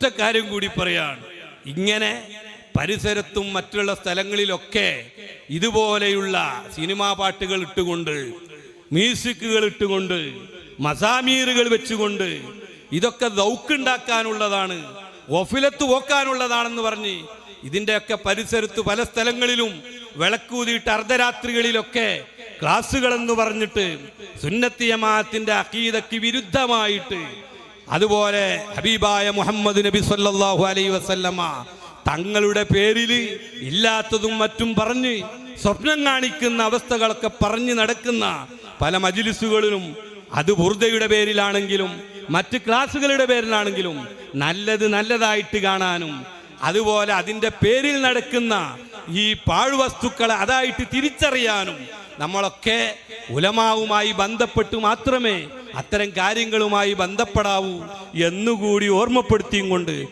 ഒരൊറ്റ കാര്യം കൂടി പറയാണ്. ഇങ്ങനെ പരിസരത്തും മറ്റുള്ള സ്ഥലങ്ങളിലൊക്കെ ഇതുപോലെയുള്ള സിനിമാ പാട്ടുകൾ ഇട്ടുകൊണ്ട് മ്യൂസിക്കുകൾ ഇട്ടുകൊണ്ട് മസാമീറുകൾ വെച്ചുകൊണ്ട് ഇതൊക്കെ ദൗക്കുണ്ടാക്കാനുള്ളതാണ് ഒഫിലത്ത് പോക്കാനുള്ളതാണെന്ന് പറഞ്ഞ് ഇതിന്റെയൊക്കെ പരിസരത്ത് പല സ്ഥലങ്ങളിലും വിളക്കൂതിയിട്ട് അർദ്ധരാത്രികളിലൊക്കെ ക്ലാസ്സുകളെന്ന് പറഞ്ഞിട്ട് സുന്നത്തിയമാത്തിന്റെ അക്കീതയ്ക്ക് വിരുദ്ധമായിട്ട് അതുപോലെ ഹബീബായ മുഹമ്മദ് നബി സല്ലാഹു അലൈ വസല്ലമ തങ്ങളുടെ പേരിൽ ഇല്ലാത്തതും മറ്റും പറഞ്ഞ് സ്വപ്നം കാണിക്കുന്ന അവസ്ഥകളൊക്കെ പറഞ്ഞു നടക്കുന്ന പല മജിലിസുകളിലും അത് ബുർദയുടെ പേരിലാണെങ്കിലും മറ്റ് ക്ലാസ്സുകളുടെ പേരിലാണെങ്കിലും നല്ലത് നല്ലതായിട്ട് കാണാനും അതുപോലെ അതിന്റെ പേരിൽ നടക്കുന്ന ഈ പാഴ്വസ്തുക്കളെ അതായിട്ട് തിരിച്ചറിയാനും നമ്മളൊക്കെ ഉലമാവുമായി ബന്ധപ്പെട്ട് മാത്രമേ അത്തരം കാര്യങ്ങളുമായി ബന്ധപ്പെടാവൂ എന്നുകൂടി ഓർമ്മപ്പെടുത്തിയും കൊണ്ട്